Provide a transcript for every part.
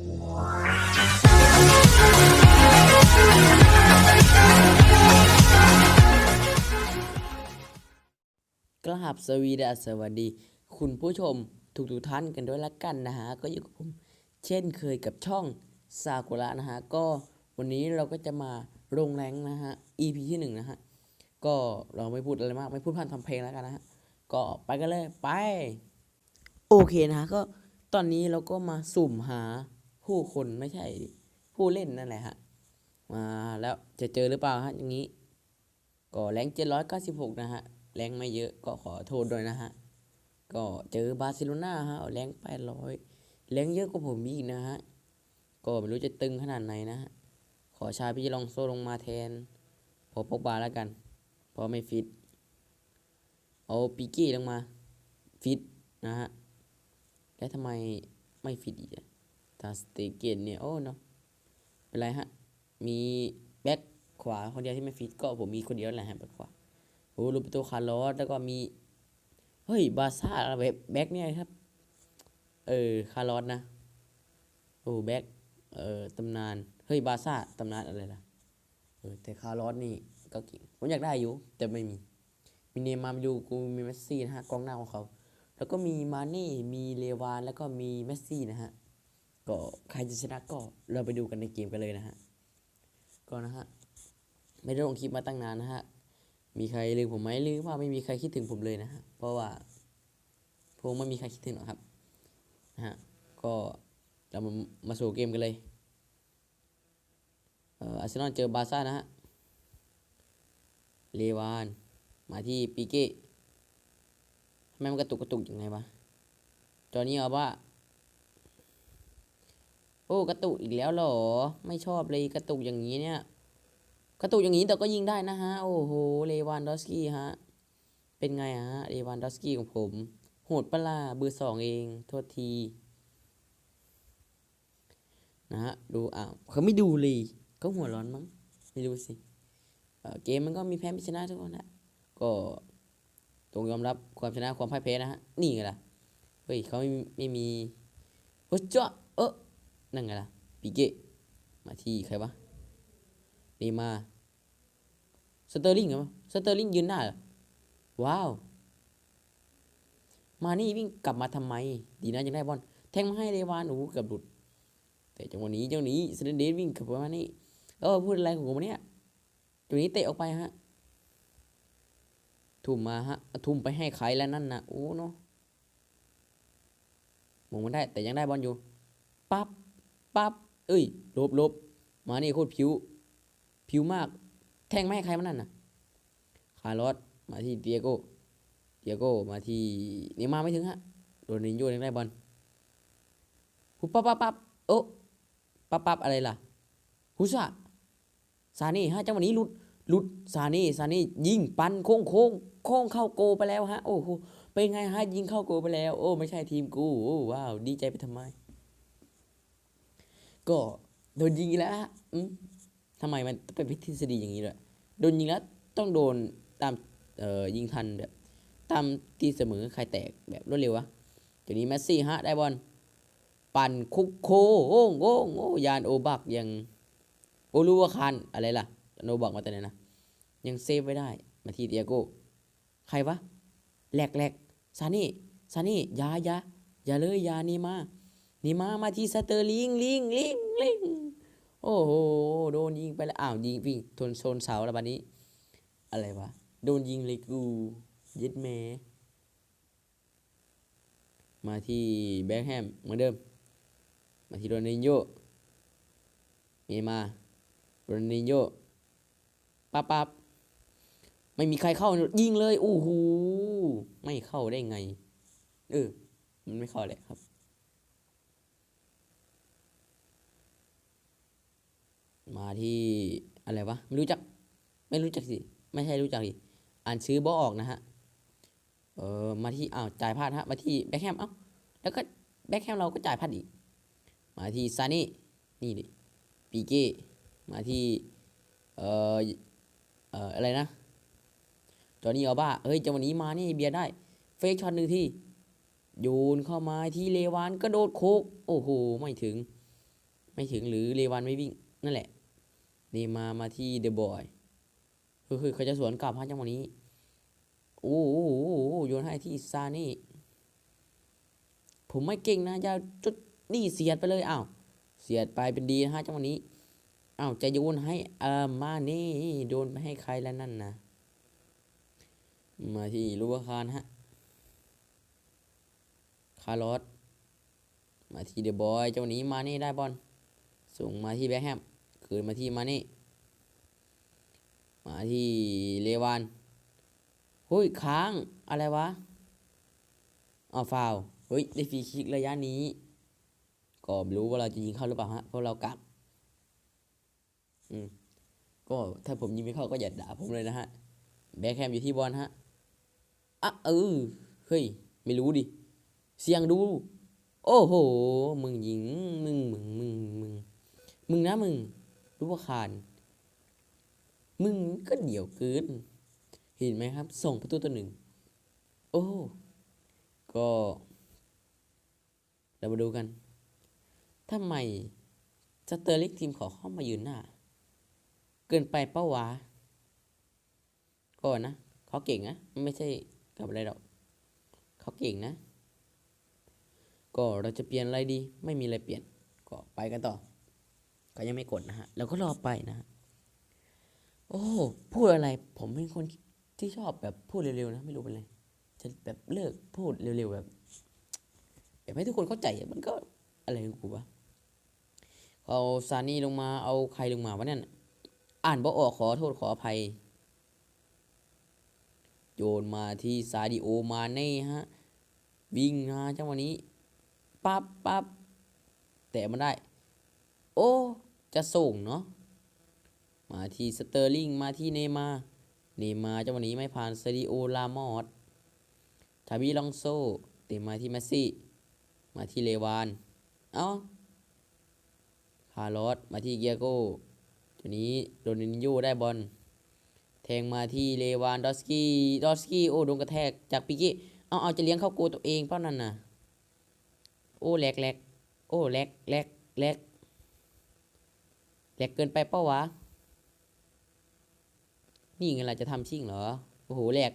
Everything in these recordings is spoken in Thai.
กราบสวีดัสวัสดี คุณผู้ชมทุกทุกท่านกันด้วยละกันนะฮะ ก็อยู่กับผม เช่นเคยกับช่องซากุระนะฮะ ก็วันนี้เราก็จะมาลงแรงนะฮะ EP ที่หนึ่งนะฮะ ก็เราไม่พูดอะไรมาก ไม่พูดพันทำเพลงแล้วกันนะฮะ ก็ไปกันเลย ไป โอเคนะฮะ ก็ตอนนี้เราก็มาสุ่มหา ผู้คนไม่ใช่ผู้เล่นนั่นแหละฮะมาแล้วจะเจอหรือเปล่าฮะอย่างนี้ ก็แรงเจ็ดร้อยเก้าสิบหกนะฮะแรงไม่เยอะก็ขอโทษด้วยนะฮะก็เจอบาร์เซโลนาฮะแรงแปดร้อยแรงเยอะกว่าผมอีกนะฮะก็ไม่รู้จะตึงขนาดไหนนะฮะขอชาพี่ลองโซลงมาแทนพอปกบาแล้วกันเพราะไม่ฟิตเอาปิกี้ลงมาฟิตนะฮะแล้วทำไมไม่ฟิตอีกอะ ตาสเตเกนเนี่ยโอ้เนาะเป็นไรฮะ มีแบ็คขวาคนเดียวที่ไม่ฟิตก็ผมมีคนเดียวแหละฮะแบ็คขวาโอ้ลูปิโตคาร์ลอสแล้วก็มี เฮ้ย บาซ่าอะไรแบบแบ็คเนี่ยครับ เออคาร์ลอสนะโอ้แบ็คเออตำนาน เฮ้ย บาซ่าตำนานอะไรล่ะเออแต่คาร์ลอสนี่ก็เก่งผมอยากได้อยู่ แต่ไม่มี มีเนมาร์ยูกูมีเมสซี่นะฮะกองหน้าของเขา แล้วก็มีมาเน่มีเลวานแล้วก็มีเมสซี่นะฮะ ก็ใครจะชนะก็เราไปดูกันในเกมกันเลยนะฮะก็นะฮะไม่ได้ลงคลิปมาตั้งนานนะฮะมีใครลืมผมไหมหรือว่าไม่มีใครคิดถึงผมเลยนะฮะเพราะว่าผมไม่มีใครคิดถึงหรอกครับนะฮะก็เรามามาสู่เกมกันเลยเอ่ออาร์เซนอลเจอบาซ่านะฮะเลวาน มาที่ปิเก้ทำไมมันกระตุกกระตุกยังไงวะจอนี้เอาว่า โอ้กระตุกอีกแล้วเหรอ ไม่ชอบเลยกระตุกอย่างนี้เนี่ย กระตุกอย่างนี้แต่ก็ยิงได้นะฮะ โอ้โห เลวานดอสกี้ฮะ เป็นไงฮะ เลวานดอสกี้ของผม โหดปะล่ะเบอร์สองเอง โทษที นะฮะ ดูอ่าวเขาไม่ดูเลยก็หัวร้อนมั้ง ไม่รู้สิเเกมมันก็มีแพ้มีชนะทุกคนนะก็ต้องยอมรับความชนะความพ่ายแพ้นะฮะ นี่ไงล่ะ เฮ้ยเขาไม่ไม่มีโอ้จ้าเออ นั่นไงล่ะปีเกะมาที่ใครวะเนย์มาสเตอร์ลิงเหรอสเตอร์ลิงยืนหน้าเหรอว้าว มานี่วิ่งกลับมาทำไม ดีนะยังได้บอลแทงมาให้เลวานโอ้เกือบหลุด แต่จังหวะนี้เจ้านี้สเตนเดนวิ่งกลับมานี่เออพูดอะไรของผมเนี่ยตัวนี้เตะออกไปฮะทุ่มมาฮะทุ่มไปให้ใครแล้วนั่นนะโอ้เนาะมองมันได้แต่ยังได้บอลอยู่ปั๊บ ปั๊บเอ้ยลบลบมานี่โคตรผิว ผิวมาก แทงไม่ให้ใครมันนั่นน่ะคาร์ลอสมาที่เตียโก้เตียโก้มาที่เนย์มาไม่ถึงฮะโดนนินโยยังได้บอลหุบปั๊บปั๊บปั๊บโอ้ปั๊บปั๊บอะไรล่ะฮุซ่าซานี่ฮะจังหวะนี้หลุดหลุดซานี่ซานี่ยิงปันโค้งโค้งโค้งเข้าโกไปแล้วฮะ โอ้โหเป็นไงฮะยิงเข้าโกไปแล้ว โอ้ ไม่ใช่ทีมกูโอ้ว้าวดีใจไปทำไม ก็โดนยิงแล้วฮะอืมทำไมมันต้องเป็นทฤษฎีอย่างนี้ด้วยโดนยิงแล้วต้องโดนตามเอ่อยิงทันแบบตามตีเสมอใครแตกแบบรวดเร็ววะเดี๋ยวนี้แมสซี่ฮะได้บอลปั่นคุกโคโอ้งโอ้งโอ้ยานโอบักยังโอลูวาคันอะไรล่ะยานบักมาแต่ไหนนะยังเซฟไว้ได้มาทีเตียโก้ใครวะแหลกแหลกซานี่ซานี่ยายายาเลยยานี่มา นี่มา มาที่สเตอร์ลิงลิงลิงลิงโอ้โห โดนยิงไปแล้ว อ้าว ยิงวิ่ทนโซนเสาแล้วบัดนี้ อะไรวะ โดนยิงเลยกูยึดแมมาที่แบ็คแฮมเหมือนเดิม มาที่โรนัลโยเมมาโรนัลโยปั๊บปั๊บไม่มีใครเข้ายิงเลยโอ้โหไม่เข้าได้ไง เออ มันไม่เข้าแหละครับ มาที่อะไรวะไม่รู้จักไม่รู้จักสิไม่ใช่รู้จักสิอ่านซื้อบอออกนะฮะเออมาที่อ้าวจ่ายพลาดฮะมาที่แบ็คแฮมเอ้าแล้วก็แบ็คแฮมเราก็จ่ายพลาดอีก มาที่ซานี่นี่ดิปีเก้มาที่เออเอออะไรนะจอนี่เอาบ้าเฮ้ยจังหวะนี้มานี่เบียร์ได้ เฟกช็อตหนึ่งที่โยนเข้ามาที่เลวานกระโดดโคก โอ้โห ไม่ถึง ไม่ถึงหรือเลวันไม่วิ่ง นั่นแหละ เนย์มามาที่เดอะบอยคือเขาจะสวนกลับฮะจังหวะนี้โอ้โหโยนให้ที่ซานี่ ผมไม่เก่งนะยาจุดนี่เสียดไปเลยอ้าวเสียดไปเป็นดีนะฮะจังหวะนี้อ้าวจะโยนให้เออมานี่โดนไปให้ใครแล้วนั่นนะมาที่ลูกคานฮะคาร์ลอสมาที่เดอะบอยจังหวะนี้มานี่ได้บอลส่งมาที่แบ็คแฮม คืนมาที่มานี่มาที่เลวานเฮ้ยค้างอะไรวะอ้าวฟาวเฮ้ยได้ฟรีคิกระยะนี้ ก็ไม่รู้ว่าเราจะยิงเข้าหรือเปล่าฮะเพราะเรากักอืมก็ถ้าผมยิงไม่เข้าก็อย่าด่าผมเลยนะฮะแบ็คแฮมอยู่ที่บอลฮะอะเออเฮ้ยไม่รู้ดิเสียงดู โอ้โห มึงยิง มึง มึง มึง มึง มึงนะมึง รู้ว่าคานมึงก็เดี่ยวเกินเห็นไหมครับ ส่งประตูตัวหนึ่ง โอ้ ก็ เรามาดูกันทำไมสเตอร์ลิกทีมขอเข้ามายืนหน้า เกินไปเป้าวะก็นะเขาเก่งนะ ไม่ใช่กับอะไรหรอกเขาเก่งนะ ก็เราจะเปลี่ยนอะไรดี ไม่มีอะไรเปลี่ยน ก็ไปกันต่อ ก็ยังไม่กดนะฮะแล้วก็รอไปนะฮะโอ้พูดอะไร ผมเป็นคนที่ชอบแบบพูดเร็วๆนะไม่รู้เป็นไรจะแบบเลิกพูดเร็วๆแบบแบบให้ทุกคนเข้าใจมันก็อะไรกูวะเอาซานี่ลงมาเอาใครลงมาวะเนี่ยอ่านบ่ออกขอโทษขออภัย โยนมาที่ซาดิโอมาเน่ฮะวิ่งมาจังหวะนี้ปั๊บปั๊บแต่มันได้ โอ้ จะส่งเนาะมาที่สเตอร์ลิงมาที่เนมาเนมาจังหวะนี้ไม่ผ่านเซาดิโอลามอสทาบีลองโซเตะมาที่เมสซี่ มาที่เลวาน เอ้า คาร์ลอส มาที่เกียโก้ตัวนี้โดนินโยได้บอล แทงมาที่เลวานดอสกี้ดอสกี้โอ้โดนกระแทกจากปิกี้เอาเอาจะเลี้ยงเข้าโกตัวเองเปล่านั่นน่ะ โอ้แหลกแหลกโอ้แหลกแหลกแหลก หลกเกินไปเป้าวะ นี่ไงล่ะจะทำชิ่งเหรอ โอ้โหแหลก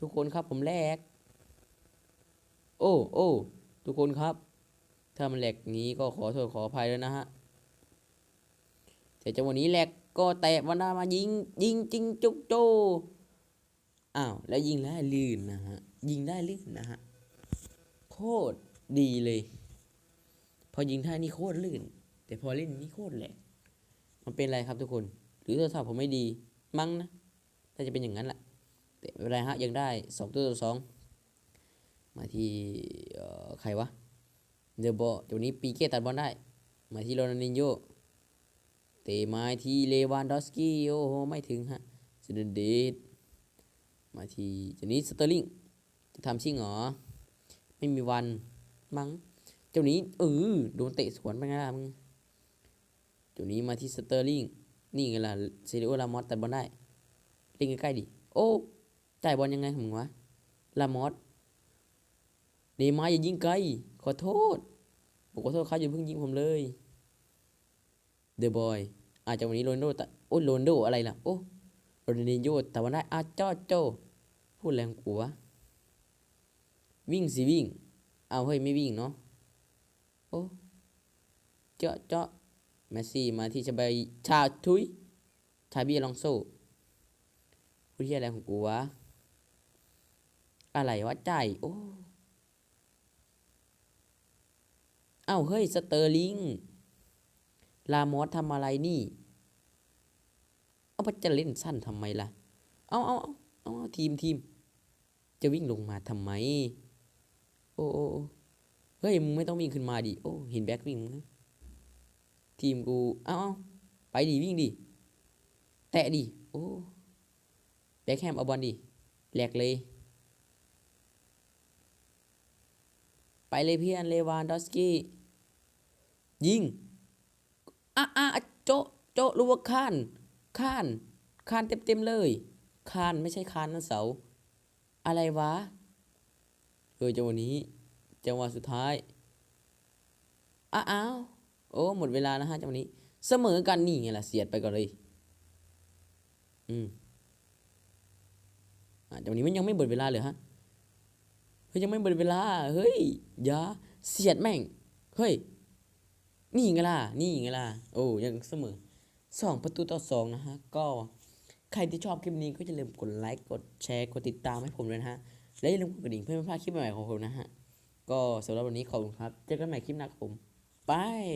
ทุกคนครับผมแหลก โอ้โอ้ทุกคนครับ ถ้ามันแหลกนี้ก็ขอโทษขออภัยแล้วนะฮะแต่จังหวะนี้แหลกก็แตะวันดามายิง ยิงจริงจุกโจอ้าวแล้วยิงได้ลื่นนะฮะ ยิงได้ลื่นนะฮะ โคตรดีเลย พอยิงท่านี่โคตรลื่น แต่พอเล่นนี่โคตรแหลก มันเป็นไรครับทุกคน หรือโทรศัพท์ผมไม่ดีมั้งนะน่าจะเป็นอย่างนั้นแหละแต่ไม่เป็นไรฮะยังได้สองตัวต่อสองมาที่เอ่อใครวะเดอบอลตัวนี้ปีเก้ตัดบอลได้ มาที่โรนัลดินโยเตะมาที่เลวานดอสกี้โอ้โหไม่ถึงฮะเดนเดดมาที่ตัวนี้สเตอร์ลิงจะทำชิงเหรอไม่มีวันมั้งเจ้านี้เออโดนเตะสวนไปไงล่ะมึง จ้านี้มาที่สเตอร์ลิงนี่ไงล่ะเซริโอลามอสตัดบอลได้เล่นใกล้ๆดิ โอ้จ่ายบอลยังไงของมึงวะลามอสเนย์มาอย่ายิงไกล ขอโทษผมขอโทษเขาอย่าเพิ่งยิงผมเลยเดอะบอยอาจจะวันนี้โรนโดแต่โอ้ยโรนโดอะไรล่ะ โอ้โรนดินโยแต่วันได้อาจอโจพูดแรงกูวะวิ่งสิวิ่ง เอาเฮ้ยไม่วิ่งเนาะโอ้เจาะเจาะ เมสซี่มาที่จะไปชาทุยชาบีลองโซพูดที่อะไรของกูวะ อะไรวะใจโอ้เอ้าเฮ้ย สเตอร์ลิง ลามอสทำอะไรนี่ เอาไปจะเล่นสั้นทำไมล่ะ เอาเอาเอาเอาทีมทีม จะวิ่งลงมาทำไม โอ้โอ้เฮ้ย มึงไม่ต้องวิ่งขึ้นมาดิ โอ้ เห็นแบ็ควิ่งมึงนะ ทีมกูเอาเอาไปดิวิ่งดิแตะดิโอ้แบ็คแฮมเอาบอลดิแหลกเลย ไปเลยเพี่อนเลวานดอสกี้ยิงอะอะโจโจรู้ว่าข้านข้านข้านเต็มเต็มเลยข้านไม่ใช่คานนั่นเสา อะไรวะเออจังหวะนี้จังหวะสุดท้ายอ้าว โอ้ หมดเวลานะฮะจังวะนี้ เสมอกันนี่ไงล่ะเสียดไปก่อนเลย อืมอะจังวะนี้มันยังไม่หมดเวลาเลยฮะเฮ้ยยังไม่หมดเวลา เฮ้ยอย่าเสียดแม่ง เฮ้ย นี่ไงล่ะ นี่ไงล่ะ โอ้ยังเสมอสองประตูต่อสองนะฮะ ก็ใครที่ชอบคลิปนี้ก็อย่าลืมกดไลค์ กดแชร์ กดติดตามให้ผมด้วยนะฮะ และอย่าลืมกดกระดิ่งเพื่อไม่พลาดคลิปใหม่ๆของผมนะฮะ ก็สำหรับวันนี้ขอบคุณครับ เจอกันใหม่คลิปหน้าครับผม บาย